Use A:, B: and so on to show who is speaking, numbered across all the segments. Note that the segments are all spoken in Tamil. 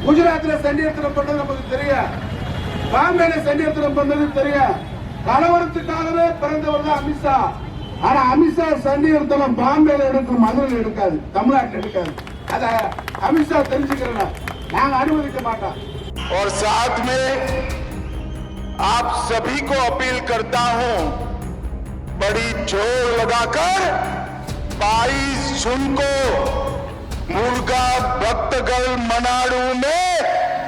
A: குஜராத்ல சண்டியத்திரம் பண்ணது நமக்கு தெரியும் பாம்பேல சண்டியத்திரம் பண்ணது தெரியும் கலவரத்துக்காகவே பிறந்தவர் தான் அமித்ஷா ஆனா அமித்ஷா சண்டியத்திரம் பாம்பேல எடுக்கும் மதுரையில் எடுக்காது தமிழ்நாட்டில் எடுக்காது அத அமித்ஷா தெரிஞ்சுக்கிறேன் நாங்க அனுமதிக்க மாட்டோம்
B: और साथ में आप सभी को अपील करता हूं बड़ी जोर लगाकर 22 जून को मुर्गा भक्तगल मनाडू में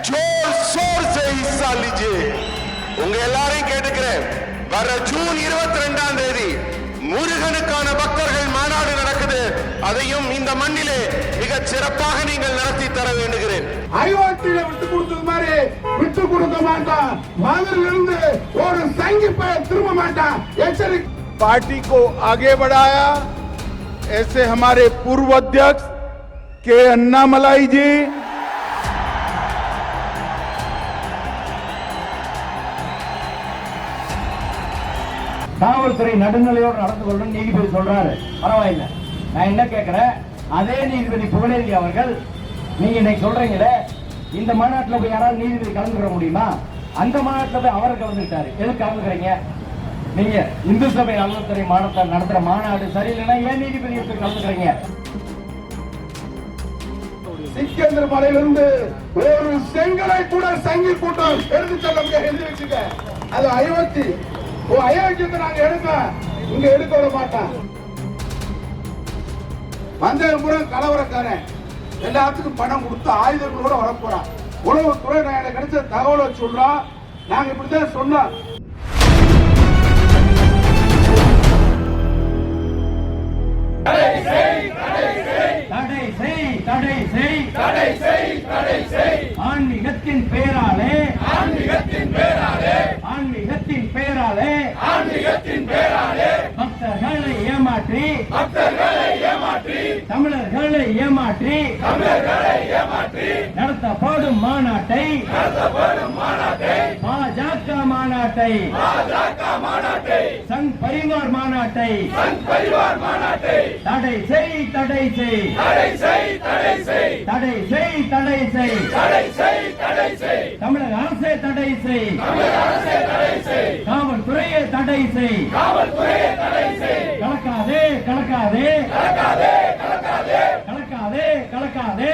B: जोर शोर से हिस्सा लीजिए உங்க எல்லாரையும் கேட்டுக்கிறேன் வர ஜூன் இருபத்தி ரெண்டாம் தேதி முருகனுக்கான பக்தர்கள் மாநாடு நடக்குது அதையும் இந்த மண்ணிலே மிக சிறப்பாக நீங்கள் நடத்தி தர வேண்டுகிறேன்
A: அயோத்தியில விட்டு கொடுத்தது மாதிரி விட்டு கொடுக்க மாட்டான் மதுரையில இருந்து ஒரு சங்கி பய திரும்ப மாட்டான் எச்சரிக்கை
C: पार्टी को आगे बढ़ाया ऐसे हमारे पूर्व अध्यक्ष કે અન્નામલાઈજી
D: காவல்துறை நடுநிலையோடு நடந்து கொள்ளணும் நீதிபதி சொல்றாரு. பரவாயில்ல. நான் என்ன கேட்கிறேன் அதே நீதிபதி புகழேந்தி அவர்கள் நீங்க இன்னைக்கு சொல்றீங்களே இந்த மாநாட்டில் போய் யாராவது நீதிபதி கலந்துக்கிற முடியுமா? அந்த மாநாட்டில் போய் அவர் கலந்துக்கிட்டாரு. எது கலந்துக்கிறீங்க? நீங்க இந்து சபை நலத்துறை மாநாட்டை நடத்துற மாநாடு சரியில்லைன்னா ஏன் நீதிபதி கலந்துக்கிறீங்க?
A: சிக்கந்தர் மலையிலிருந்து ஒரு செங்கலை கூட சங்கி கூட்டம் எடுத்து செல்ல முடியாது. எழுதி வச்சுக்க. அது அயோத்தி. ஓ அயோத்தியத்தை நாங்க எடுக்க. இங்க எடுக்க விட மாட்டோம். வந்தபுரம் கலவரக்காரன். எல்லாத்துக்கும் பணம் கொடுத்து ஆயுதங்களோட வரப்போறான். உளவுத்துறை நான் எனக்கு கிடைச்ச தகவலை சொல்றோம் நாங்க இப்படிதான் சொன்னோம்.
D: தடை செய் தடை செய் தடை செய் தடை செய் ஆன்மீகத்தின் பெயராலே ஆன்மீகத்தின் பெயராலே ஆன்மீகத்தின் பெயராலே ஆன்மீகத்தின் பெயராலே பக்தர்களை ஏமாற்றி பக்தர்களை ஏமாற்றி தமிழர்களை ஏமாற்றி தமிழர்களை ஏமாற்றி நடத்தப்படும் மாநாட்டை நடத்தப்படும் மாநாட்டை மாநாட்டை. சங் பரிவார் மாநாட்டை. தடை செய் தடை செய். தடை செய் தடை செய். தமிழக அரசே தடை செய். காவல்துறையே தடை செய். கலக்காதே கலக்காதே. கலக்காதே கலக்காதே.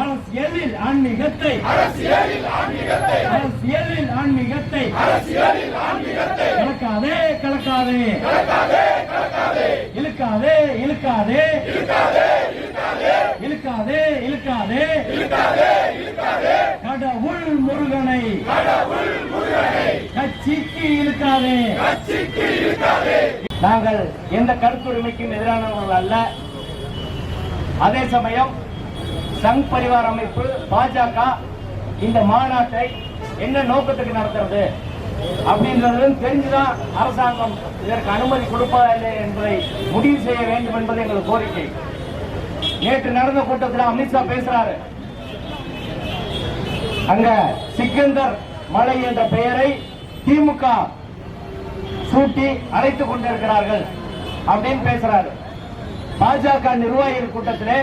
D: அரசியலில் ஆன்மீகத்தை. அரசியலில் ஆன்மீகத்தை. அரசியலில் ஆன்மீகத்தை. அரசியலில் ஆன்மீகத்தை. கலக்காதே. கலக்காதே. இழுக்காதே இழுக்காதே. இழுக்காதே இழுக்காதே. கடவுள் முருகனை. கட்சிக்கு இழுக்காதே. நாங்கள் எந்த கருத்துரிமைக்கும் எதிரானவர்கள் அல்ல. அதே சமயம் சங் பரிவார் அமைப்பு பாஜக இந்த மாநாட்டை என்ன நோக்கத்துக்கு நடத்துறது அப்படின்றதும் தெரிஞ்சுதான் அரசாங்கம் இதற்கு அனுமதி கொடுப்பதா இல்லை என்பதை முடிவு செய்ய வேண்டும் என்பது எங்கள் கோரிக்கை. நேற்று நடந்த கூட்டத்தில் அமித்ஷா பேசுறாரு. அங்க சிக்கந்தர் மலை என்ற பெயரை திமுக சூட்டி அழைத்துக் கொண்டிருக்கிறார்கள் அப்படின்னு பேசுறாரு. பாஜக நிர்வாகிகள் கூட்டத்திலே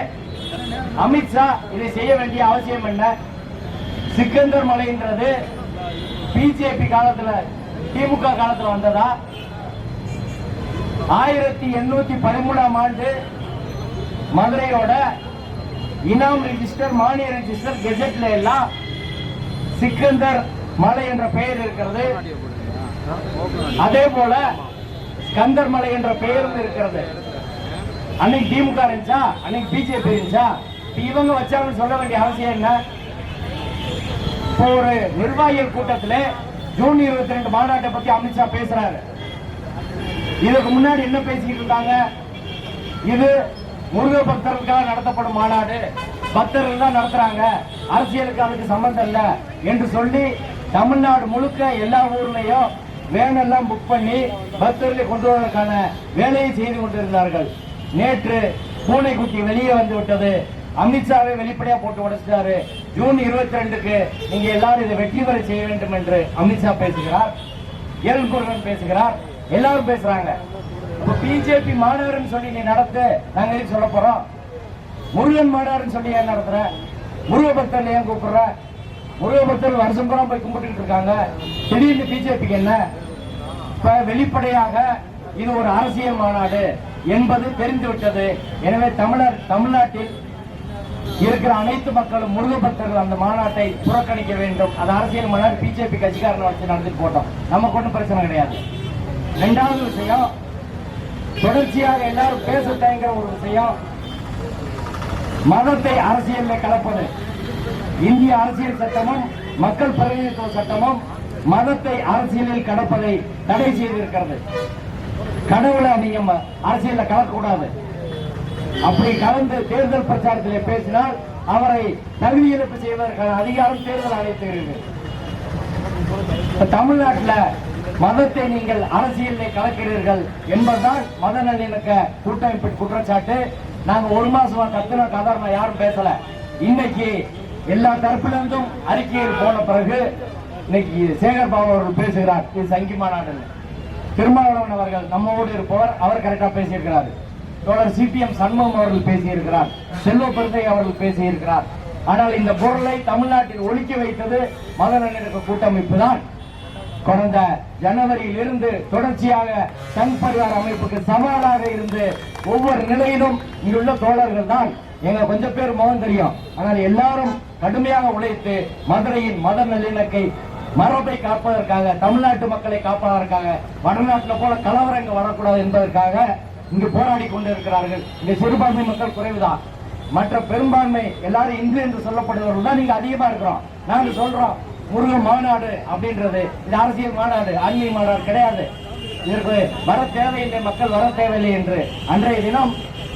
D: அமித்ஷா இதை செய்ய வேண்டிய அவசியம் என்ன? சிக்கந்தர் மலைன்றது பிஜேபி காலத்துல திமுக காலத்துல வந்ததா? ஆயிரத்தி எண்ணூத்தி பதிமூணாம் ஆண்டு மதுரையோட இனாம் ரிஜிஸ்டர் மானிய ரிஜிஸ்டர் கெஜெட்ல எல்லாம் சிக்கந்தர் மலை என்ற பெயர் இருக்கிறது. அதே போல ஸ்கந்தர் மலை என்ற பெயரும் இருக்கிறது. அன்னைக்கு திமுக இருந்துச்சா? அன்னைக்கு பிஜேபி இருந்துச்சா? இவங்க வச்சாங்கன்னு சொல்ல வேண்டிய அவசியம் என்ன? இப்போ ஒரு நிர்வாகிகள் கூட்டத்தில் ஜூன் இருபத்தி ரெண்டு மாநாட்டை பத்தி அமித்ஷா பேசுறாரு. இதுக்கு முன்னாடி என்ன பேசிக்கிட்டு இருந்தாங்க? இது முருக பக்தர்களுக்காக நடத்தப்படும் மாநாடு. பக்தர்கள் தான் நடத்துறாங்க. அரசியலுக்கு அதுக்கு சம்பந்தம் இல்லை என்று சொல்லி தமிழ்நாடு முழுக்க எல்லா ஊர்லயும் வேன் எல்லாம் புக் பண்ணி பக்தர்களை கொண்டு வருவதற்கான வேலையை செய்து கொண்டிருந்தார்கள். நேற்று பூனை குட்டி வெளியே வந்து விட்டது. அமித்ஷாவை வெளிப்படையா போட்டு உடைச்சிட்டாரு. ஜூன் இருபத்தி ரெண்டுக்கு நீங்க எல்லாரும் இதை வெற்றி பெற செய்ய வேண்டும் என்று அமித்ஷா பேசுகிறார். எல் முருகன் பேசுகிறார். எல்லாரும் பேசுறாங்க. இப்ப பிஜேபி மாணவர்னு சொல்லி நீ நடத்து நாங்க எதுக்கு சொல்ல போறோம்? முருகன் மாணவர்னு சொல்லி ஏன் நடத்துற? முருகபக்தர் ஏன் கூப்பிடுற? முருகபக்தர் வருஷம் பூரா போய் கும்பிட்டுட்டு இருக்காங்க. திடீர்னு பிஜேபிக்கு என்ன? இப்ப வெளிப்படையாக இது ஒரு அரசியல் மாநாடு. என்பது தெரிந்துவிட்டது எனவே தமிழர் தமிழ்நாட்டில் இருக்கிற அனைத்து மக்களும் முருக பக்தர்கள் அந்த மாநாட்டை புறக்கணிக்க வேண்டும். அது அரசியல் மன்னர் பிஜேபி கட்சிக்காரனை வச்சு நடந்துட்டு போட்டோம். நமக்கு ஒன்றும் பிரச்சனை கிடையாது. ரெண்டாவது விஷயம் தொடர்ச்சியாக எல்லாரும் பேச தயங்குற ஒரு விஷயம் மதத்தை அரசியலில் கலப்பது. இந்திய அரசியல் சட்டமும் மக்கள் பிரதிநிதித்துவ சட்டமும் மதத்தை அரசியலில் கடப்பதை தடை செய்திருக்கிறது. கடவுளை நீங்க அரசியலில் அரசியல்ல கலக்கக்கூடாது. அப்படி கலந்து தேர்தல் பிரச்சாரத்திலே பேசினால் அவரை தகுதி இழப்பு செய்வதற்கான அதிகாரம் தேர்தல் ஆணையத்திற்கு தமிழ்நாட்டில் தமிழ்நாட்டுல மதத்தை நீங்கள் அரசியலில் கலக்கிறீர்கள் என்பதுதான் மத நல்லிணக்க கூட்டமைப்பு குற்றச்சாட்டு. நாங்க ஒரு மாசமா கத்தின கதாரணம் யாரும் பேசல. இன்னைக்கு எல்லா தரப்பிலிருந்தும் அறிக்கையில் போன பிறகு இன்னைக்கு சேகர் பாபு அவர்கள் பேசுகிறார். இது சங்கி மாநாடு திருமாவளவன் அவர்கள் நம்மோடு இருப்பவர் அவர் கரெக்டா பேசியிருக்கிறார். தோழர் சிபிஎம் சண்முகம் அவர்கள் பேசியிருக்கிறார். செல்வ பெருந்தை அவர்கள் பேசியிருக்கிறார். ஆனால் இந்த பொருளை தமிழ்நாட்டில் ஒழிக்க வைத்தது மத கூட்டமைப்பு தான் கடந்த ஜனவரியில் இருந்து தொடர்ச்சியாக சங் பரிவார அமைப்புக்கு சவாலாக இருந்து ஒவ்வொரு நிலையிலும் இங்குள்ள தோழர்கள் தான். எங்க கொஞ்சம் பேர் முகம் தெரியும். ஆனால் எல்லாரும் கடுமையாக உழைத்து மதுரையின் மத நல்லிணக்கை மரபை காப்பதற்காக தமிழ்நாட்டு மக்களை காப்பதற்காக வடநாட்டில் போல கலவரங்கள் வரக்கூடாது என்பதற்காக இங்கு போராடி கொண்டிருக்கிறார்கள். இங்க சிறுபான்மை மக்கள் குறைவுதான். மற்ற பெரும்பான்மை எல்லாரும் இந்து என்று சொல்லப்படுவர்கள் தான் நீங்க அதிகமா இருக்கிறோம். நாங்க சொல்றோம் முருகன் மாநாடு அப்படின்றது. இது அரசியல் மாநாடு ஆன்மீக மாநாடு கிடையாது. இதற்கு வர தேவையில்லை மக்கள் வர தேவையில்லை என்று. அன்றைய தினம்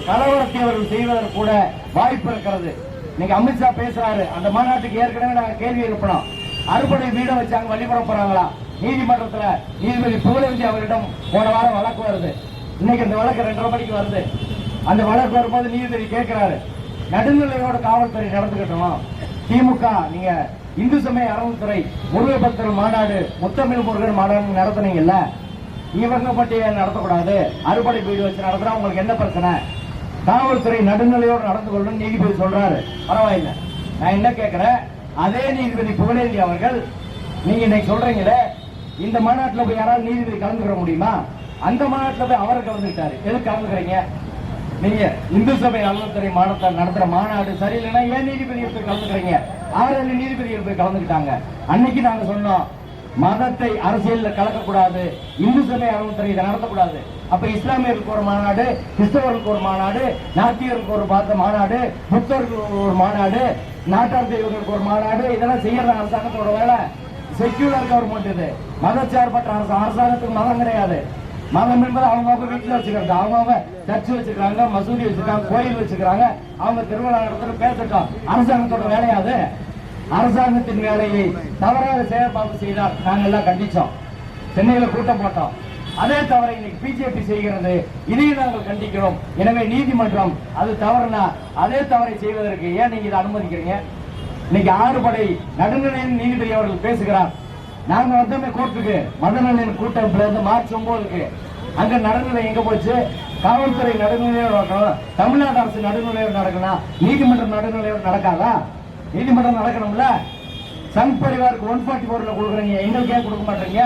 D: கலவரத்தை அவர்கள் செய்வதற்கு கூட வாய்ப்பு இருக்கிறது. இன்னைக்கு அமித்ஷா பேசுறாரு அந்த மாநாட்டுக்கு ஏற்கனவே நாங்க கேள்வி எழுப்பினோம். அறுபடை வீடை வச்சாங்க வழிபட போறாங்களா? நீதிமன்றத்துல நீதிபதி புகழேந்தி அவரிடம் போன வாரம் வழக்கு வருது. இன்னைக்கு அந்த வழக்கு ரெண்டரை மணிக்கு வருது. அந்த வழக்கு வரும்போது நீதிபதி கேட்கிறாரு நடுநிலையோட காவல்துறை நடந்துக்கிட்டோம். திமுக நீங்க இந்து சமய அறவுத்துறை முருக பக்தர் மாநாடு முத்தமிழ் முருகன் மாநாடு நடத்துனீங்கல்ல இவங்க பட்டியை நடத்தக்கூடாது. அறுபடை வீடு வச்சு நடத்துறா உங்களுக்கு என்ன பிரச்சனை? காவல்துறை நடுநிலையோடு நடந்து கொள்ளணும் நீதிபதி சொல்றாரு. பரவாயில்லை. நான் என்ன கேட்கிறேன்? அதே நீதிபதி புகழேந்தி அவர்கள் நீங்க இன்னைக்கு சொல்றீங்களே இந்த மாநாட்டில் போய் யாராவது நீதிபதி கலந்துக்கிற முடியுமா? அந்த மாநாட்டில் போய் அவர் கலந்துக்கிட்டாரு. எதுக்கு கலந்துக்கிறீங்க? நீங்க இந்து சபை நலத்துறை மாநாட்டை நடத்துற மாநாடு சரியில்லைன்னா ஏன் நீதிபதிகள் போய் கலந்துக்கிறீங்க? ஆறு நீதிபதிகள் போய் கலந்துக்கிட்டாங்க. அன்னைக்கு நாங்க சொன்னோம் மதத்தை அரசியலில் கலக்கக்கூடாது இந்து சபை அறநிலையத்துறை இதை நடத்தக்கூடாது. அப்ப இஸ்லாமியர்களுக்கு ஒரு மாநாடு கிறிஸ்தவர்களுக்கு ஒரு மாநாடு நாத்தியர்களுக்கு ஒரு பார்த்த மாநாடு புத்தர்களுக்கு ஒரு மாநாடு நாட்டார் தெய்வங்களுக்கு ஒரு மாநாடு இதெல்லாம் செய்யற அரசாங்கத்தோட வேலை. செக்யூலர் கவர்மெண்ட் இது. மதச்சார்பற்ற அரசாங்கத்துக்கு மதம் கிடையாது. மதம் என்பது அவங்க அவங்க வீட்டில் வச்சுக்கிறது அவங்க அவங்க சர்ச்சு வச்சுக்கிறாங்க மசூதி வச்சுக்கிறாங்க கோயில் வச்சுக்கிறாங்க. அவங்க திருவிழா நடத்துல பேசட்டும். அரசாங்கத்தோட வேலையாது அரசாங்கத்தின் வேலையை தவறாக செயற்பாடு செய்தால் நாங்கள் எல்லாம் கண்டிச்சோம். சென்னையில் கூட்டம் போட்டோம். அதே தவறை இன்னைக்கு பிஜேபி செய்கிறது. இதையும் நாங்கள் கண்டிக்கிறோம். எனவே நீதிமன்றம் அது தவறுனா அதே தவறை செய்வதற்கு ஏன் நீங்க இதை அனுமதிக்கிறீங்க? இன்னைக்கு ஆறு படை நடுநிலையின் நீதிபதி அவர்கள் பேசுகிறார். நாங்க வந்தோமே கோர்ட்டுக்கு மதநலன் கூட்டமைப்புல இருந்து மார்ச் ஒன்பதுக்கு அங்க நடுநிலை எங்க போச்சு? காவல்துறை நடுநிலையோடு நடக்கணும். தமிழ்நாடு அரசு நடுநிலையோடு நடக்கணும் நீதிமன்றம் நடுநிலையோடு நடக்காதா? நீதிமன்றம் நடக்கணும்ல? சங் பரிவாருக்கு ஒன் ஃபார்ட்டி ஃபோர்ல கொடுக்குறீங்க. எங்களுக்கு ஏன் கொடுக்க மாட்டீங்க?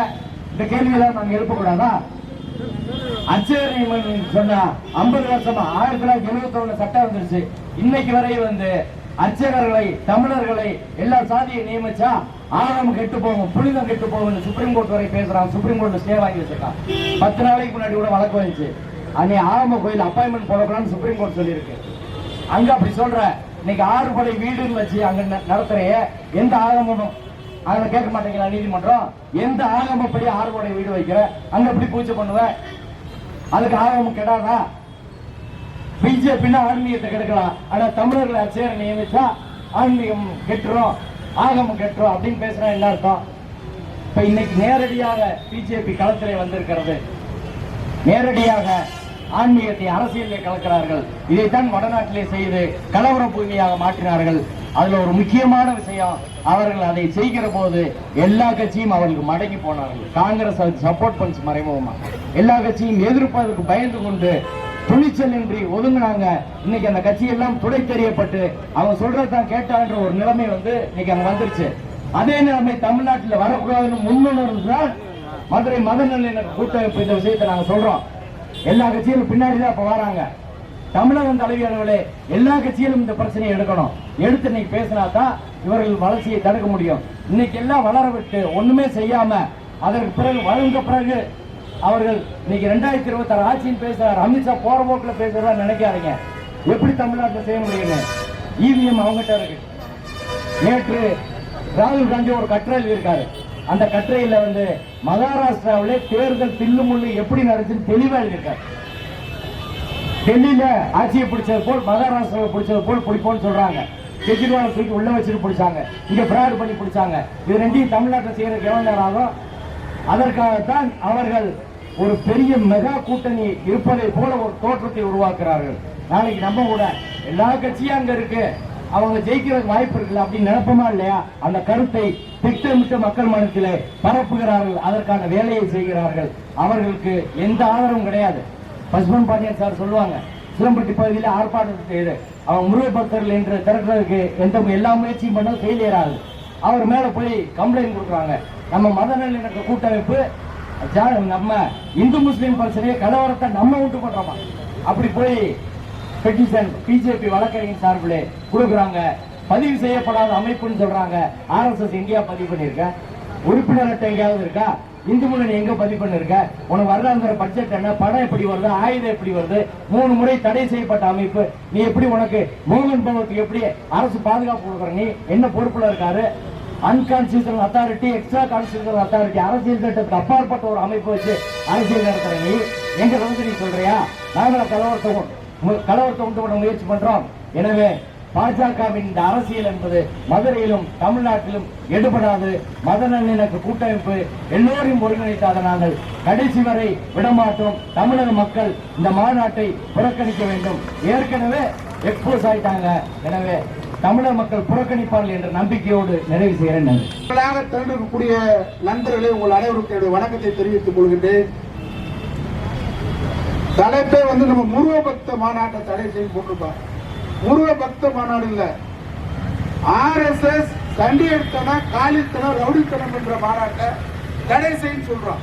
D: இந்த கேள்வியெல்லாம் நாங்க எழுப்பக்கூடாதா? அச்சரியமன் சொன்னா ஐம்பது வருஷமா ஆயிரத்தி தொள்ளாயிரத்தி எழுபத்தி ஒண்ணு சட்டம் வந்துருச்சு. இன்னைக்கு வரை வந்து அர்ச்சகர்களை தமிழர்களை எல்லா சாதியை நியமிச்சா ஆணவம் கெட்டு போகும் புனிதம் கெட்டு போகும் சுப்ரீம் கோர்ட் வரை பேசுறான். சுப்ரீம் கோர்ட் ஸ்டே வாங்கி வச்சிருக்கான். பத்து நாளைக்கு முன்னாடி கூட வழக்கு வந்துச்சு. அன்னை ஆரம்ப கோயில் அப்பாயின்மெண்ட் போடக்கூடாதுன்னு சுப்ரீம் கோர்ட் சொல்லியிருக்கு. அங்க அப்படி சொல்ற இன்னைக்கு ஆறு படை வீடுன்னு வச்சு அங்க நடத்துறைய எந்த ஆகமமும் அதுல கேட்க மாட்டேங்கிறா நீதிமன்றம். எந்த ஆகமப்படி ஆறு படை வீடு வைக்கிற அங்க எப்படி பூஜை பண்ணுவ? அதுக்கு ஆகமம் கெடாதா? பிஜேபின்னா ஆன்மீகத்தை கெடுக்கலாம். ஆனா தமிழர்களை சேர நியமிச்சா ஆன்மீகம் கெட்டுரும். ஆகம கெட்டுரும் அப்படின்னு பேசுறா என்ன அர்த்தம்? இப்ப இன்னைக்கு நேரடியாக பிஜேபி களத்திலே வந்திருக்கிறது. நேரடியாக ஆன்மீகத்தை அரசியலில் கலக்கிறார்கள். இதைத்தான் வடநாட்டிலே செய்து கலவர பூமியாக மாற்றினார்கள். அதுல ஒரு முக்கியமான விஷயம் அவர்கள் அதை செய்கிற போது எல்லா கட்சியும் அவர்களுக்கு மடங்கி போனார்கள். காங்கிரஸ் அதுக்கு சப்போர்ட் பண்ணுச்சு மறைமுகமா. எல்லா கட்சியும் எதிர்ப்பதற்கு பயந்து கொண்டு துணிச்சல் இன்றி ஒதுங்கினாங்க. இன்னைக்கு அந்த கட்சி எல்லாம் துடை தெரியப்பட்டு அவங்க சொல்றதான் கேட்டான்ற ஒரு நிலைமை வந்து இன்னைக்கு அங்க வந்துருச்சு. அதே நிலைமை தமிழ்நாட்டில் வரக்கூடாதுன்னு முன்னுணர்வு தான் மதுரை மத கூட்டமைப்பு இந்த விஷயத்தை நாங்க சொல்றோம். எல்லா கட்சியிலும் பின்னாடி தான் இப்ப வராங்க. தமிழகம் தலைவியர்களே எல்லா கட்சியிலும் இந்த பிரச்சனையை எடுக்கணும். எடுத்து இன்னைக்கு பேசினா தான் இவர்கள் வளர்ச்சியை தடுக்க முடியும். இன்னைக்கு எல்லாம் வளர விட்டு ஒண்ணுமே செய்யாம அதற்கு பிறகு வளர்ந்த பிறகு அவர்கள் இன்னைக்கு ரெண்டாயிரத்தி இருபத்தி ஆறு ஆட்சியின் பேசுறாரு. அமித்ஷா போற போக்குல பேசுறதா நினைக்காதீங்க. எப்படி தமிழ்நாட்டில் செய்ய முடியுங்க இவிஎம் அவங்ககிட்ட இருக்கு. நேற்று ராகுல் காந்தி ஒரு கட்டுரை எழுதியிருக்காரு அந்த கட்டுரையில வந்து மகாராஷ்டிராவிலே தேர்தல் தில்லு முள்ளு எப்படி நடந்துன்னு தெளிவா எழுதியிருக்காரு. டெல்லியில ஆட்சியை பிடிச்சது போல் மகாராஷ்டிராவை பிடிச்சது போல் பிடிப்போம்னு சொல்றாங்க. கெஜ்ரிவால் தூக்கி உள்ள வச்சுட்டு பிடிச்சாங்க. இங்க பிராடு பண்ணி பிடிச்சாங்க. இது ரெண்டையும் தமிழ்நாட்டில் செய்யறதுக்கு எவ்வளவு நேரம் ஆகும்? அதற்காகத்தான் அவர்கள் ஒரு பெரிய மெகா கூட்டணி இருப்பதை போல ஒரு தோற்றத்தை உருவாக்குறார்கள் நாளைக்கு நம்ம கூட எல்லா கட்சியும் அங்க இருக்கு. அவங்க ஜெயிக்கிறதுக்கு வாய்ப்பு இருக்குல்ல அப்படின்னு நினைப்போமா இல்லையா? அந்த கருத்தை திட்டமிட்டு மக்கள் மனத்திலே பரப்புகிறார்கள். அதற்கான வேலையை செய்கிறார்கள். அவர்களுக்கு எந்த ஆதரவும் கிடையாது. பசுமன் பாண்டியன் சார் சொல்லுவாங்க சிலம்பட்டி பகுதியில் ஆர்ப்பாட்டம் செய்து அவன் முருகை பக்தர்கள் என்று திரட்டுறதுக்கு எந்த எல்லா முயற்சியும் பண்ண ஃபெயிலியர் ஆகுது. அவர் மேல போய் கம்ப்ளைண்ட் கொடுக்குறாங்க. நம்ம மத நல்லிணக்க கூட்டமைப்பு நம்ம இந்து முஸ்லீம் பிரச்சனையை கலவரத்தை நம்ம உண்டு பண்றோமா அப்படி போய் பெட்டிஷன் பிஜேபி வழக்கறிஞர் சார்பில் கொடுக்குறாங்க. பதிவு செய்யப்படாத அமைப்புன்னு சொல்றாங்க. ஆர்எஸ்எஸ் எங்கேயா பதிவு பண்ணிருக்க உறுப்பினர் அட்டை எங்கேயாவது இருக்கா? இந்து முன்னணி எங்க பதிவு பண்ணிருக்க உனக்கு வருடாந்திர பட்ஜெட் என்ன? படம் எப்படி வருது? ஆயுதம் எப்படி வருது? மூணு முறை தடை செய்யப்பட்ட அமைப்பு. நீ எப்படி உனக்கு மோகன் பகவத்துக்கு எப்படி அரசு பாதுகாப்பு கொடுக்குற? நீ என்ன பொறுப்புல இருக்காரு? Unconstitutional authority extra constitutional authority அரசியல் சட்டத்துக்கு அப்பாற்பட்ட ஒரு அமைப்பு வச்சு அரசியல் நடத்துற நீ எங்க வந்து நீ சொல்றியா? நாங்கள கலவரத்தை மு- கலவரத்தை உண்டு பண்ண முயற்சி பண்றோம். எனவே பாஜகவின் இந்த அரசியல் என்பது மதுரையிலும் தமிழ்நாட்டிலும் எடுபடாது. மத நல்லிணக்க கூட்டமைப்பு எல்லோரையும் ஒருங்கிணைத்தாத நாங்கள் கடைசி வரை விடமாட்டோம். தமிழக மக்கள் இந்த மாநாட்டை புறக்கணிக்க வேண்டும். ஏற்கனவே எக்ஸ்போஸ் ஆயிட்டாங்க. எனவே தமிழக மக்கள் புறக்கணிப்பார்கள் என்ற நம்பிக்கையோடு நிறைவு செய்கிறேன். நன்றி.
A: உங்களாக திரண்டிருக்கக்கூடிய நண்பர்களே உங்கள் அனைவருக்கும் என்னுடைய வணக்கத்தை தெரிவித்துக் கொள்கின்றேன். தலைப்பே வந்து நம்ம முருக பக்த மாநாட்டை தடை செய்து போட்டிருப்பாங்க முருக பக்த மாநாடு இல்ல. ஆர்எஸ்எஸ் தண்டி எடுத்தனம் காலித்தனம் ரவுடித்தனம் என்ற மாநாட்டை தடை செய்ய சொல்றோம்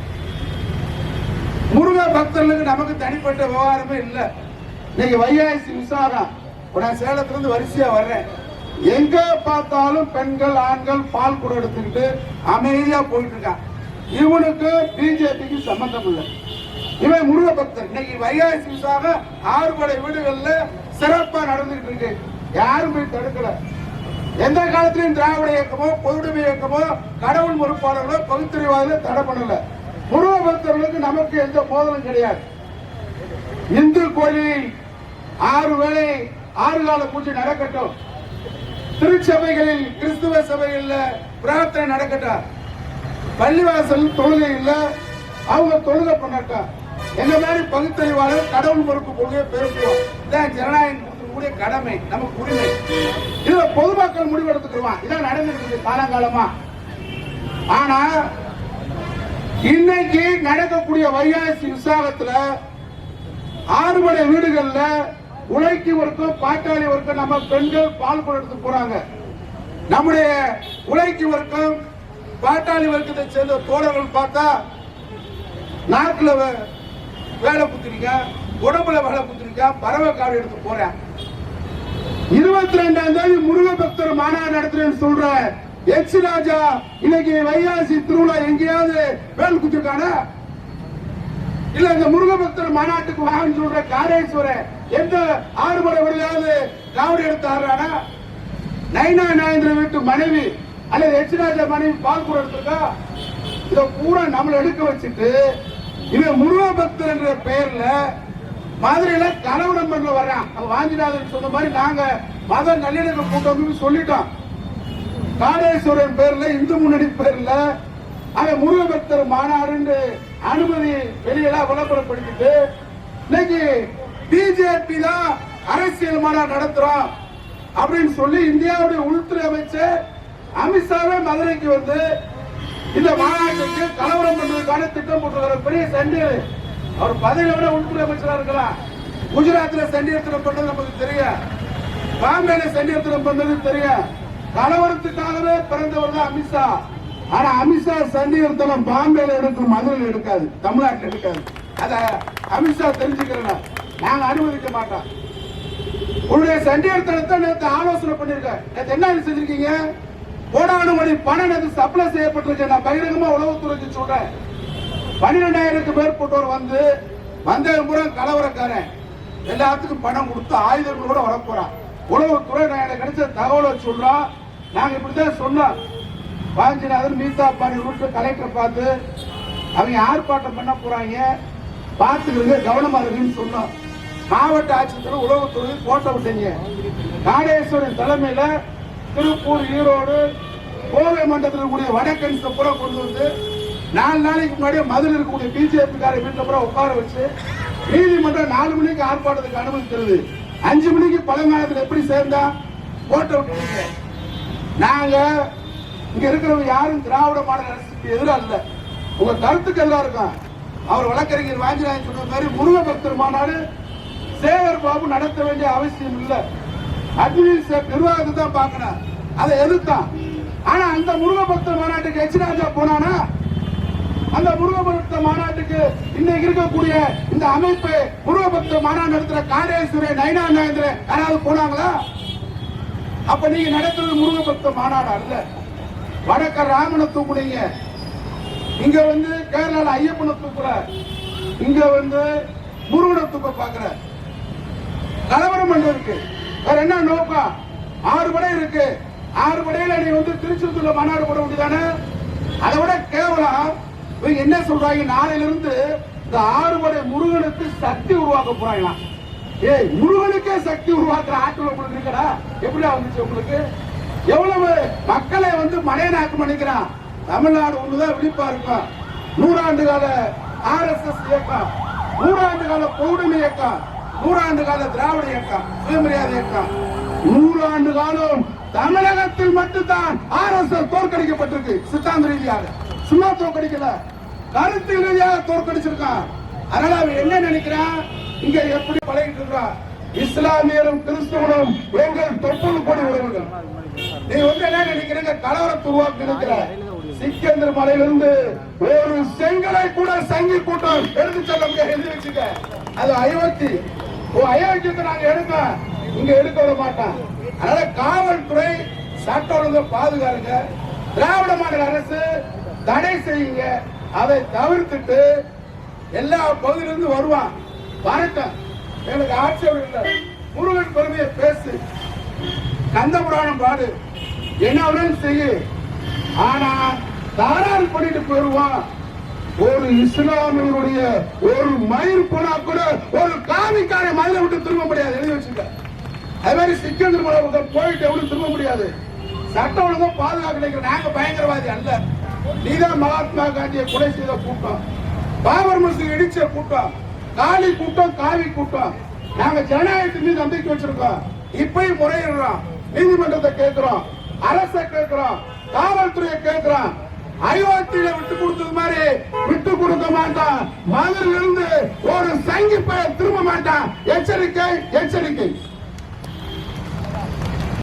A: முருக பக்தர்களுக்கு நமக்கு தனிப்பட்ட விவகாரமே இல்லை. இன்னைக்கு வைகாசி விசாகம். நான் சேலத்துல வரிசையாக வரிசையா வர்றேன். எங்க பார்த்தாலும் பெண்கள் ஆண்கள் பால் கூட எடுத்துக்கிட்டு அமைதியா போயிட்டு இருக்கான் இவனுக்கு பிஜேபிக்கு சம்பந்தம் இல்லை. இவன் முருக பக்தர் இன்னைக்கு வைகாசி விசாக ஆறு படை வீடுகள்ல சிறப்பா நடந்துகிட்டு இருக்கு. யாரும் போய் தடுக்கல. எந்த காலத்திலையும் திராவிட இயக்கமோ பொதுவுடைமை இயக்கமோ கடவுள் மறுப்பாளர்களோ பகுத்தறிவாதில தடை பண்ணல. முருக பக்தர்களுக்கு நமக்கு எந்த மோதலும் கிடையாது. இந்து கோயிலில் ஆறு வேளை ஆறு கால பூஜை நடக்கட்டும். திருச்சபைகளில் கிறிஸ்துவ சபைகளில் பிரார்த்தனை நடக்கட்டும். பள்ளிவாசல் தொழுகை இல்ல. அவங்க தொழுகை பண்ணட்டும் எங்க மாதிரி பகுத்தறிவாளர் கடவுள் மறுப்பு கொள்கையை பேசுவோம் இதான் ஜனநாயகம் கொடுக்கக்கூடிய கடமை நமக்கு உரிமை. இதுல பொதுமக்கள் முடிவெடுத்துக்குருவான் இதான் நடந்துட்டு காலங்காலமா. ஆனா இன்னைக்கு நடக்கக்கூடிய வைகாசி விசாகத்துல ஆறுபடை வீடுகள்ல உழைக்கு ஒருக்கும் பாட்டாளி வர்க்கம் நம்ம பெண்கள் பால் கொடுத்து போறாங்க. நம்முடைய உழைக்கு வர்க்கம் பாட்டாளி வர்க்கத்தை சேர்ந்த தோழர்கள் பார்த்தா நாட்டுல வேலை குத்துறீங்க உடம்புல வேலை குத்துறீங்க பறவை காடு எடுத்து போறேன் இருபத்தி ரெண்டாம் தேதி முருக பக்தர் மாநாடு நடத்துறேன்னு சொல்ற எச் ராஜா இன்னைக்கு வைகாசி திருவிழா எங்கேயாவது வேல் குத்திருக்கானா? இல்ல இந்த முருக பக்தர் மாநாட்டுக்கு வாங்கன்னு சொல்ற காரேஸ்வரர் எந்த ஆறுமுறை வழியாவது காவடி எடுத்து ஆடுறானா? நைனா நாயந்திர வீட்டு மனைவி அல்லது எச் ராஜா மனைவி பால் கூட எடுத்திருக்கா? இதை பூரா நம்மளை எடுக்க வச்சுட்டு இவன் முருக பக்தர் என்ற பெயர்ல மதுரையில கலவரம் பண்ண வர்றான். அவன் வாஞ்சிநாதன் சொன்ன மாதிரி நாங்க மத நல்லிணக்க கூட்டம் சொல்லிட்டோம். காடேஸ்வரன் பேர்ல இந்து முன்னணி பேர்ல அவன் முருக பக்தர் மாநாடுன்னு அனுமதி வெளியெல்லாம் விளம்பரப்படுத்திட்டு இன்னைக்கு பிஜேபி தான் அரசியல் மாநாடு நடத்துறோம் அப்படின்னு சொல்லி இந்தியாவுடைய உள்துறை அமைச்சர் அமித்ஷாவே மதுரைக்கு வந்து இந்த மாநாட்டுக்கு கலவரம் பண்றதுக்கான திட்டம் போட்டுருக்கிற பெரிய சண்டை அவர் பதவியில விட உள்துறை அமைச்சரா இருக்கலாம். குஜராத்ல சண்டியத்திரம் பண்ணது நமக்கு தெரியும். பாம்பேல சண்டியத்திரம் பண்ணது தெரியும். கலவரத்துக்காகவே பிறந்தவர் தான் அமித்ஷா ஆனா அமித்ஷா சண்டியத்திரம் பாம்பேல எடுக்கும் மதுரையில் எடுக்காது தமிழ்நாட்டில் எடுக்காது. அத அமித்ஷா தெரிஞ்சுக்கிறேன் நாங்க அனுமதிக்க மாட்டோம் உன்னுடைய சண்டியத்தனத்தை நேற்று ஆலோசனை பண்ணிருக்கேன் நேற்று என்ன செஞ்சிருக்கீங்க? கோடானு மணி பணம் நேற்று சப்ளை செய்யப்பட்டிருக்கு நான் பகிரங்கமா உளவுத்துறைக்கு சொல்றேன். பன்னிரெண்டாயிரத்துக்கு மேற்பட்டோர் வந்து வந்தவன் முறை கலவரக்காரன். எல்லாத்துக்கும் பணம் கொடுத்து ஆயுதங்கள் கூட வரப்போறான். உளவுத்துறை நான் எனக்கு கிடைச்ச தகவலை சொல்றோம் நாங்க இப்படிதான் சொன்னோம். வாஞ்சிநாதன் மீசா பாடி ரூட்டு கலெக்டர் பார்த்து அவங்க ஆர்ப்பாட்டம் பண்ண போறாங்க. பார்த்துக்கிறது கவனமா இருக்குன்னு சொன்னோம். மாவட்ட ஆட்சித்தலைவர் உளவுத்துறை போட்ட விட்டீங்க காடேஸ்வரன் தலைமையில திருப்பூர் ஈரோடு கோவை மண்டலத்தில் கூடிய வடக்கன்ஸ் பூரா கொண்டு வந்து நாலு நாளைக்கு முன்னாடியே மதுரை இருக்கக்கூடிய பிஜேபி கார வீட்டுல பூரா உட்கார வச்சு நீதிமன்றம் நாலு மணிக்கு ஆர்ப்பாட்டத்துக்கு அனுமதிக்கிறது அஞ்சு மணிக்கு பழங்காலத்தில் எப்படி சேர்ந்தா? போட்ட விட்டீங்க நாங்க இங்க இருக்கிறவங்க யாரும் திராவிட மாடல் அரசுக்கு எதிராக இல்ல. உங்க கருத்துக்கள் எல்லாம் இருக்கும். அவர் வழக்கறிஞர் வாஞ்சிநாயன் சொன்ன மாதிரி முருக பக்தர் மாநாடு சேகர் பாபு நடத்த வேண்டிய அவசியம் இல்ல. அட்மினிஸ்ட்ரேட் நிர்வாகத்தை தான் பார்க்கணும் அதை எதிர்த்தான். ஆனா அந்த முருகபக்த மாநாட்டுக்கு எச் ராஜா போனானா? அந்த முருகபக்த மாநாட்டுக்கு இன்னைக்கு இருக்கக்கூடிய இந்த அமைப்பு முருகபக்த மாநாடு நடத்துற காடேஸ்வரர் நயனா நாயந்திரன் யாராவது போனாங்களா? அப்ப நீங்க நடத்துறது முருகபக்த மாநாடு அல்ல வடக்க ராமனை தூக்குனீங்க இங்க வந்து கேரளால ஐயப்பனை தூக்குற இங்க வந்து முருகனை தூக்க பாக்குற கலவரம் பண்றதுக்கு வேற என்ன நோக்கம் ஆறு படை இருக்கு. ஆறு படையில நீ வந்து திருச்செந்தூர்ல மாநாடு போட வேண்டியதானே? அதை விட கேவலம். இவங்க என்ன சொல்றாங்க? நாளையில இருந்து இந்த ஆறு படை முருகனுக்கு சக்தி உருவாக்க போறாங்களாம். ஏய் முருகனுக்கே சக்தி உருவாக்குற ஆற்றல் உங்களுக்கு இருக்கடா? எப்படியா வந்துச்சு உங்களுக்கு? எவ்வளவு மக்களை வந்து மலையனாக்கு பண்ணிக்கிறான். தமிழ்நாடு ஒண்ணுதான் விழிப்பா இருக்கும் நூறாண்டு கால ஆர் எஸ் எஸ் இயக்கம் நூறாண்டு கால பௌர்ணமி இயக்கம் நூறாண்டு கால திராவிட இயக்கம் சுயமரியாதை இயக்கம். நூறாண்டு காலம் தமிழகத்தில் மட்டும்தான் ஆர் எஸ் எஸ் தோற்கடிக்கப்பட்டிருக்கு சித்தாந்த ரீதியாக. சும்மா தோற்கடிக்கல. கருத்து ரீதியாக தோற்கடிச்சிருக்கான். அதனால அவன் என்ன நினைக்கிறான்? இங்க எப்படி பழகிட்டு இருக்கான் இஸ்லாமியரும் கிறிஸ்தவனும் எங்கள் தொப்புள் கொடி உறவுகள். நீ வந்து என்ன நினைக்கிறீங்க? கலவரத்தை உருவாக்கி இருக்கிற சிக்கந்தர் மலையிலிருந்து ஒரு செங்கலை கூட சங்கி கூட்டம் எடுத்து செல்ல முடியாது அது அயோத்தி. அயோக்கியத்தை நாங்க எடுக்க இங்க எடுக்க விட மாட்டோம். அதனால காவல்துறை சட்ட ஒழுங்கை பாதுகாருங்க. திராவிட மாநில அரசு தடை செய்யுங்க. அதை தவிர்த்துட்டு எல்லா பகுதியிலிருந்து வருவான். வரட்டும். எனக்கு ஆட்சேபம் இல்லை. முருகன் பெருமையை பேசு. கந்த புராணம் பாடு. என்ன வேணாலும் செய்யு. ஆனா தாராறு பண்ணிட்டு போயிருவான். ஒரு இஸ்லாமியருடைய ஒரு மயிர் போனா கூட ஒரு காமிக்காரை மயில விட்டு திரும்ப முடியாது எழுதி வச்சுக்க அது மாதிரி சிக்கந்தர் மலை போயிட்டு எவ்வளவு திரும்ப முடியாது. சட்டம் ஒழுங்கா பாதுகாக்க நினைக்கிற நாங்க பயங்கரவாதி அல்ல. நீதான் மகாத்மா காந்தியை கொலை செய்த கூட்டம். பாபர் மசூதி இடிச்ச கூட்டம். காளி கூட்டம் காவி கூட்டம். நாங்க ஜனநாயகத்தின் மீது நம்பிக்கை வச்சிருக்கோம். இப்பயும் முறையிடுறோம். நீதிமன்றத்தை கேட்கிறோம். அரசை கேட்கிறோம். காவல்துறையை கேட்கிறோம். அயோத்தியில விட்டு கொடுத்தது மாதிரி விட்டு கொடுக்க மாட்டான். மதுரிலிருந்து ஒரு சங்கி திரும்ப மாட்டான். எச்சரிக்கை எச்சரிக்கை.